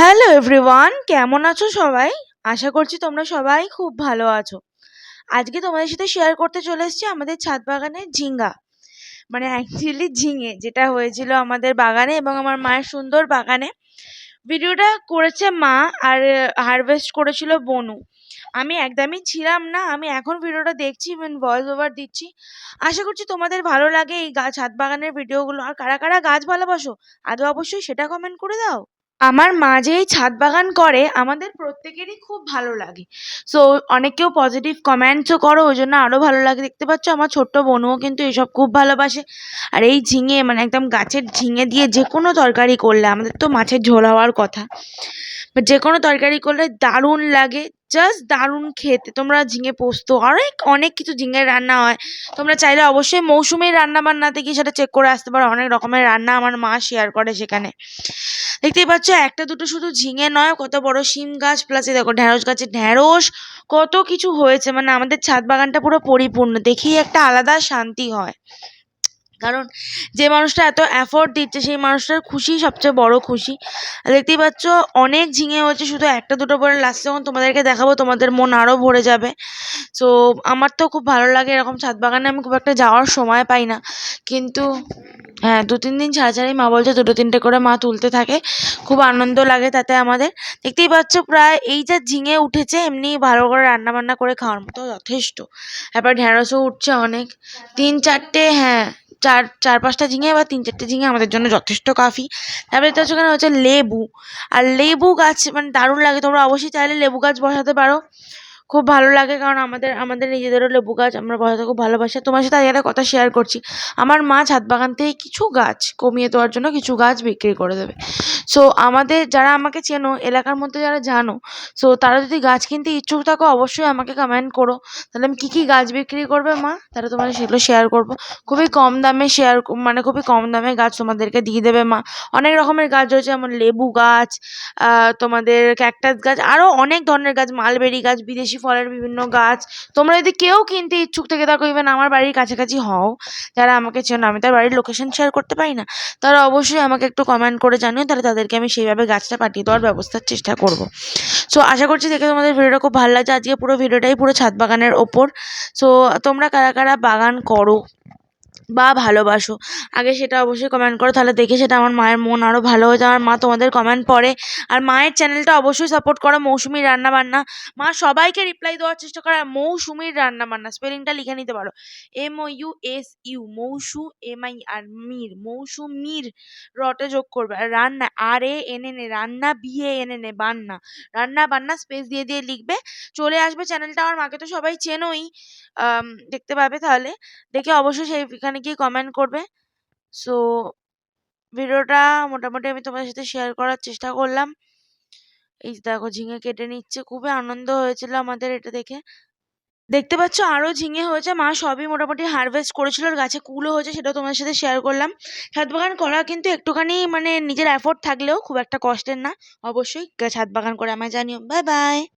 Hello everyone কেমন আছো সবাই? আশা করছি তোমরা সবাই খুব ভালো আছো। আজকে তোমাদের সাথে শেয়ার করতে চলে এসেছি আমাদের ছাদ বাগানের ঝিঙ্গা। মানে অ্যাকচুয়ালি ঝিঙে, যেটা হয়েছিল আমাদের বাগানে এবং আমার মায়ের সুন্দর বাগানে। ভিডিওটা করেছে মা আর হারভেস্ট করেছিল বনু। আমি একদমই ছিলাম না, আমি এখন ভিডিওটা দেখছি ইভেন ভয়েস ওভার দিচ্ছি। আশা করছি তোমাদের ভালো লাগে এই গাছ ছাদ বাগানের ভিডিওগুলো আর কারা কারা গাছ ভালোবাসো, আদৌ অবশ্যই সেটা কমেন্ট করে দাও। আমার মা যে এই ছাদ বাগান করে, আমাদের প্রত্যেকেরই খুব ভালো লাগে। সো অনেকেও পজিটিভ কমেন্টসও করো, ওই জন্য আরও ভালো লাগে। দেখতে পাচ্ছ, আমার ছোট্ট বোনও কিন্তু এসব খুব ভালোবাসে। আর এই ঝিঙে মানে একদম গাছের ঝিঙে দিয়ে যে কোনো তরকারি করলে, আমাদের তো মাছের ঝোল হওয়ার কথা। বাট যে কোনো তরকারি করলে দারুণ লাগে জাস্ট দারুণ খেতে। তোমরা ঝিঙে পোস্ত, অনেক অনেক কিছু ঝিঙের রান্না হয়। তোমরা চাইলে অবশ্যই মৌসুমীর রান্না বান্নাতে গিয়ে সেটা চেক করে আসতে পারো। অনেক রকমের রান্না আমার মা শেয়ার করে সেখানে। দেখতেই পাচ্ছ, একটা দুটো শুধু ঝিঙে নয়, কত বড় শিম গাছ প্লাস এই দেখো ঢ্যাঁড়স গাছে ঢ্যাঁড়স, কত কিছু হয়েছে মানে আমাদের ছাদ বাগানটা পুরো পরিপূর্ণ, দেখেই একটা আলাদা শান্তি হয়। কারণ যে মানুষটা এত অ্যাফোর্ড দিচ্ছে, সেই মানুষটার খুশিই সবচেয়ে বড় খুশি। দেখতেই পাচ্ছ, অনেক ঝিঙে হয়েছে, শুধু একটা দুটো পরে লাস্ট যখন তোমাদেরকে দেখাবো, তোমাদের মন আরও ভরে যাবে। সো আমার তো খুব ভালো লাগে এরকম ছাদ বাগানে আমি খুব একটা যাওয়ার সময় পাই না। কিন্তু হ্যাঁ দু তিন দিন ছাড়া ছাড়াই মা বলছে দুটো তিনটে করে মা তুলতে থাকে। খুব আনন্দ লাগে তাতে আমাদের। দেখতেই পাচ্ছ প্রায় এই যে ঝিঙে উঠেছে, এমনি ভালো করে রান্না বান্না করে খাওয়ার মতো যথেষ্ট। এবার ঢ্যাঁড়সও উঠছে অনেক। তিন চারটে হ্যাঁ চার চার পাঁচটা ঝিঙে বা তিন চারটে ঝিঙে আমাদের জন্য যথেষ্ট কাফি তারপরে পাচ্ছ এখানে হচ্ছে লেবু। আর লেবু গাছ মানে দারুণ লাগে, তোমরা অবশ্যই চাইলে লেবু গাছ বসাতে পারো। খুব ভালো লাগে কারণ আমাদের আমাদের নিজেদেরও লেবু গাছ, আমরা বসাতে খুব ভালোবাসি। তোমার সাথে একটা কথা শেয়ার করছি। আমার মা ছাদ বাগান থেকে কিছু গাছ কমিয়ে দেওয়ার জন্য কিছু গাছ বিক্রি করে দেবে। সো আমাদের যারা আমাকে চেনো, এলাকার মধ্যে যারা জানো সো তারা যদি গাছ কিনতে ইচ্ছুক থাকো, অবশ্যই আমাকে কমেন্ট করো। তাহলে আমি কী কী গাছ বিক্রি করবে মা? তাহলে তোমাদের সেগুলো শেয়ার করব। খুবই কম দামে শেয়ার মানে খুবই কম দামে গাছ তোমাদেরকে দিয়ে দেবে মা। অনেক রকমের গাছ রয়েছে, যেমন লেবু গাছ তোমাদের ক্যাকটাস গাছ আরও অনেক ধরনের গাছ মালবেরি গাছ, বিদেশি ফলের বিভিন্ন গাছ। তোমরা যদি কেউ কিনতে ইচ্ছুক থেকে থাকো ইভেন আমার বাড়ির কাছাকাছি হও, যারা আমাকে চেন, আমি তার বাড়ির লোকেশন শেয়ার করতে পারি না, তারা অবশ্যই আমাকে একটু কমেন্ট করে জানিও, তাহলে তাদেরকে আমি সেইভাবে গাছটা পাঠিয়ে দেওয়ার ব্যবস্থার চেষ্টা করব। সো আশা করছি দেখে তোমাদের ভিডিওটা খুব ভালো লাগছে। আজকে পুরো ভিডিওটাই পুরো ছাদ বাগানের ওপর। সো তোমরা কারা কারা বাগান করো বা ভালোবাসো। আগে সেটা অবশ্যই কমেন্ট করো, তাহলে দেখে সেটা আমার মায়ের মন আরও ভালো হয়ে যায় আমার মা তোমাদের কমেন্ট পড়ে। আর মায়ের চ্যানেলটা অবশ্যই সাপোর্ট করো, মৌসুমির রান্নাবান্না। মা সবাইকে রিপ্লাই দেওয়ার চেষ্টা করে মৌসুমির রান্নাবান্না স্পেলিংটা লিখে নিতে পারো। M O U S U মৌসু M I R মির, মৌসুমির রটে যোগ করবে। আর রান্না, আর এ এন এন রান্না, বি এ এন এন বান্না। রান্না বান্না স্পেস দিয়ে দিয়ে লিখবে। চলে আসবে চ্যানেলটা আমার মাকে তো সবাই চেনোই। দেখতে পাবে তাহলে। দেখে অবশ্যই সেইখানে গিয়ে কমেন্ট করবে? সো ভিডিওটা মোটামুটি আমি তোমাদের সাথে শেয়ার করার চেষ্টা করলাম। এই দেখো, ঝিঙে কেটে নিচ্ছে। খুবই আনন্দ হয়েছিল আমাদের এটা দেখে। দেখতে পাচ্ছ আরও ঝিঙে হয়েছে। মা সবই মোটামুটি হারভেস্ট করেছিল আর গাছে কুলও হয়েছে, সেটাও তোমাদের সাথে শেয়ার করলাম। ছাদ বাগান করা কিন্তু একটুখানি মানে নিজের এফোর্ট থাকলেও খুব একটা কষ্টের না। অবশ্যই ছাদ বাগান করে আমায় জানিও। Bye bye